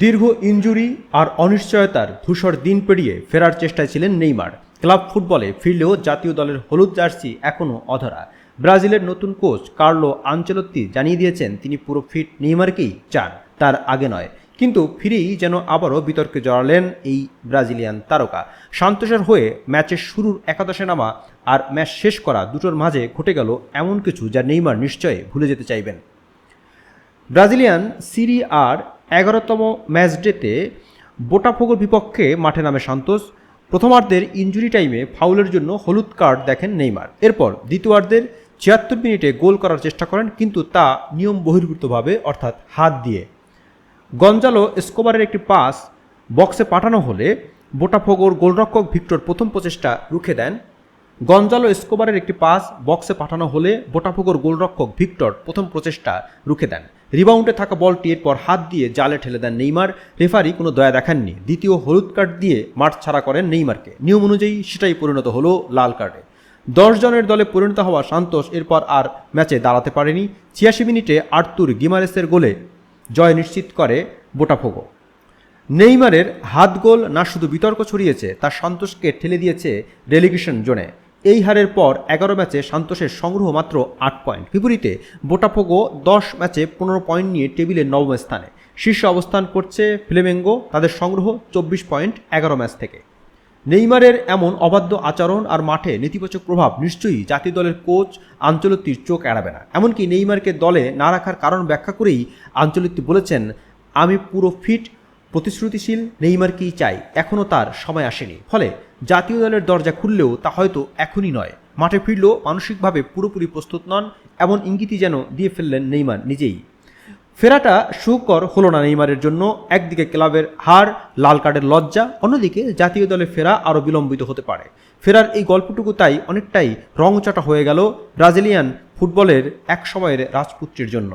দীর্ঘ ইনজুরি আর অনিশ্চয়তার ধূসর দিন পেরিয়ে ফেরার চেষ্টায় ছিলেন নেইমার। ক্লাব ফুটবলে ফিরলেও জাতীয় দলের হলুদ জার্সি এখনও অধরা। ব্রাজিলের নতুন কোচ কার্লো আঞ্চলত্তি জানিয়ে দিয়েছেন, তিনি পুরো ফিট নেইমারকেই চান, তার আগে নয়। কিন্তু ফিরেই যেন আবারও বিতর্কে জড়ালেন এই ব্রাজিলিয়ান তারকা। সান্তোষের হয়ে ম্যাচের শুরুর একাদশে নামা আর ম্যাচ শেষ করা দুটোর মাঝে ঘটে গেল এমন কিছু যা নেইমার নিশ্চয়ই ভুলে যেতে চাইবেন। ব্রাজিলিয়ান সিরি আর এগারোতম ম্যাচ ডেতে বোটাফোগোর বিপক্ষে মাঠে নামে সান্তোস। প্রথমার্ধের ইঞ্জুরি টাইমে ফাউলের জন্য হলুদ কার্ড দেখেন নেইমার। এরপর দ্বিতীয়ার্ধের ছিয়াত্তর মিনিটে গোল করার চেষ্টা করেন, কিন্তু তা নিয়ম বহির্ভূতভাবে, অর্থাৎ হাত দিয়ে। গঞ্জালো স্কোবারের একটি পাস বক্সে পাঠানো হলে বোটাফোগোর গোলরক্ষক ভিক্টর প্রথম প্রচেষ্টা রুখে দেন। গঞ্জালো স্কোবারের একটি পাস বক্সে পাঠানো হলে বোটাফোগোর গোলরক্ষক ভিক্টর প্রথম প্রচেষ্টা রুখে দেন। রিবাউন্ডে থাকা বলটি এরপর হাত দিয়ে জালে ঠেলে দেন নেইমার। রেফারি কোনো দয়া দেখাননি। দ্বিতীয় হলুদ কার্ড দিয়ে মাঠ ছাড়া করেন নেইমারকে। নিয়ম অনুযায়ী সেটাই পরিণত হলো লাল কার্ডে। দশ জনের দলে পরিণত হওয়া সান্তোষ এরপর আর ম্যাচে দাঁড়াতে পারেনি। ছিয়াশি মিনিটে আর্তুর গিমারেসের গোলে জয় নিশ্চিত করে বোটাফোগো নেইমারের হাত গোল না শুধু বিতর্ক ছড়িয়েছে, তা সন্তোষকে ঠেলে দিয়েছে রেলিগেশন জোনে এই হারের পর এগারো ম্যাচে সান্তোষের সংগ্রহ মাত্র আট পয়েন্ট। বিপরীতে বোটাফোগো দশ ম্যাচে পনেরো পয়েন্ট নিয়ে টেবিলের নবম স্থানে। শীর্ষে অবস্থান করছে ফ্লেমেঙ্গো, তাদের সংগ্রহ চব্বিশ পয়েন্ট এগারো ম্যাচ থেকে। নেইমারের এমন অবাধ্য আচরণ আর মাঠে নেতিবাচক প্রভাব নিশ্চয়ই জাতীয় দলের কোচ আঞ্চলিকটির চোখ এড়াবে না। এমনকি নেইমারকে দলে না রাখার কারণ ব্যাখ্যা করেই আঞ্চলিকটি বলেছেন, আমি পুরো ফিট প্রতিশ্রুতিশীল নেইমারকেই চাই এখনও তার সময় আসেনি। ফলে জাতীয় দলের দরজা খুললেও তা হয়তো এখনই নয়। মাঠে ফিরলেও মানসিকভাবে পুরোপুরি প্রস্তুত নন, এমন ইঙ্গিতই যেন দিয়ে ফেললেন নেইমার নিজেই। ফেরাটা সুকর হলো না নেইমারের জন্য। একদিকে ক্লাবের হার, লাল কার্ডের লজ্জা, অন্যদিকে জাতীয় দলে ফেরা আরও বিলম্বিত হতে পারে। ফেরার এই গল্পটুকু তাই অনেকটাই রংচটা হয়ে গেল ব্রাজিলিয়ান ফুটবলের এক সময়ের রাজপুত্রের জন্য।